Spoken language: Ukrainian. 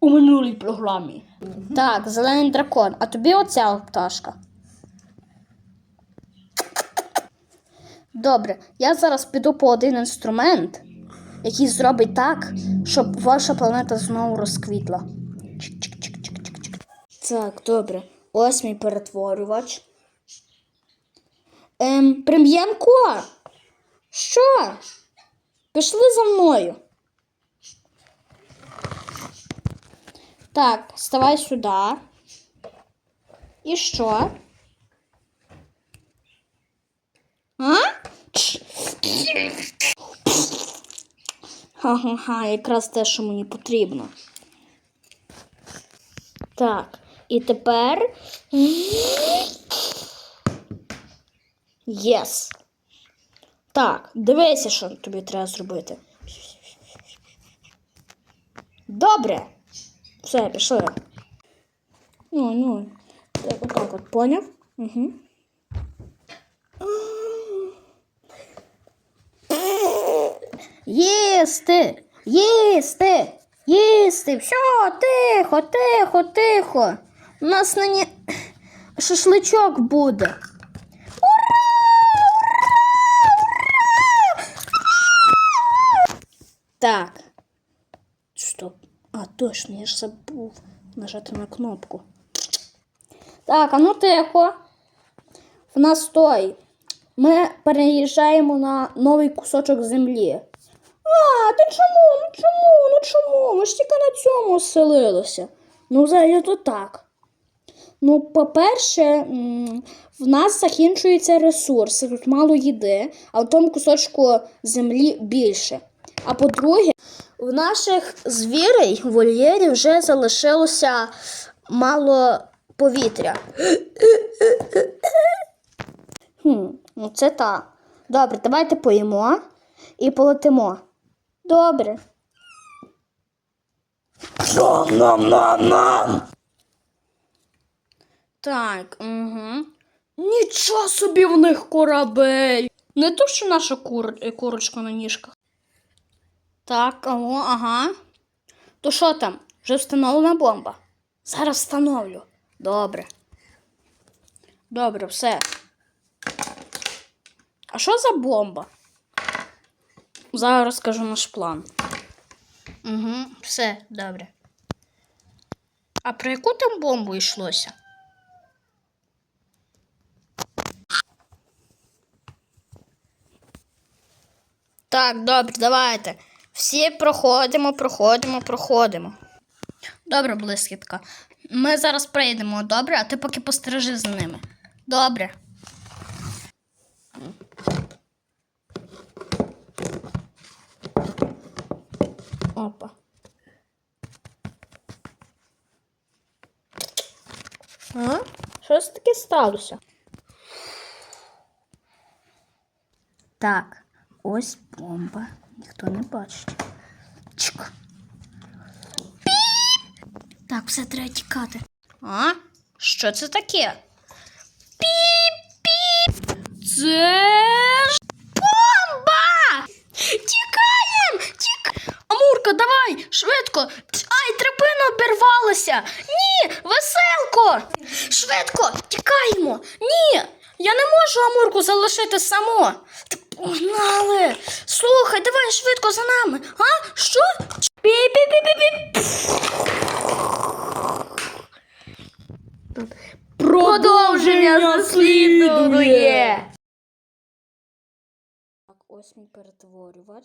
У минулій програмі. Так, зелений дракон. А тобі оця пташка. Добре, я зараз піду по один інструмент, який зробить так, щоб ваша планета знову розквітла. Так, добре. Ось мій перетворювач. Ем, Прем'єнко! Що? Пішли за мною. Так, ставай сюди. І що? А? Ха-ха-ха, якраз те, що мені потрібно. Так, і тепер. Єс. Так, дивися, що тобі треба зробити. Добре. Все, пішли. Ну, ну. Так, отак от, поняв? Угу. Їсти! Їсти! Їсти! Все, тихо, тихо, тихо. У нас нині шашличок буде. Так. Стоп. А, точно, я ж забув нажати на кнопку. Так, а ну тихо. В нас. Ми переїжджаємо на новий кусочок землі. А, ти чому? Ну чому? Ну чому? Ми ж тільки на цьому оселилися. Ну, взагалі то так. Ну, по-перше, в нас закінчуються ресурси, тут мало їди, а в тому кусочку землі більше. А по-друге, в наших звірей в вольєрі вже залишилося мало повітря. Хм, ну це так. Добре, давайте поїмо і полетимо. Добре. Нам-нам, нам. Так, угу. Нічого собі в них корабель. Не то, що наша кур... курочка на ніжках. Так, алло, ага. То що там? Вже встановлена бомба? Зараз встановлю. Добре. Добре, все. А що за бомба? Зараз розкажу наш план. Угу, все, добре. А про яку там бомбу йшлося? Так, добре, давайте. Всі проходимо, проходимо, проходимо. Добре, блискітка. Ми зараз прийдемо, добре, а ти поки постережи за ними. Добре. Опа. А? Що ж таке сталося? Так, ось бомба. Ніхто не бачить. Чик. Так, все треба тікати. А? Що це таке? Піп-піп! Це ж бомба! Тікаєм! Тік... Амурка, давай! Швидко! Ай, трапина обірвалася! Ні! Веселко! Швидко! Тікаємо! Ні! Я не можу Амурку залишити саму! Та погнали! Слухай, давай швидко за нами! А? Що? Пі-пі-пі-пі-пі! Продовження наслідує! Так, ось мій перетворювач.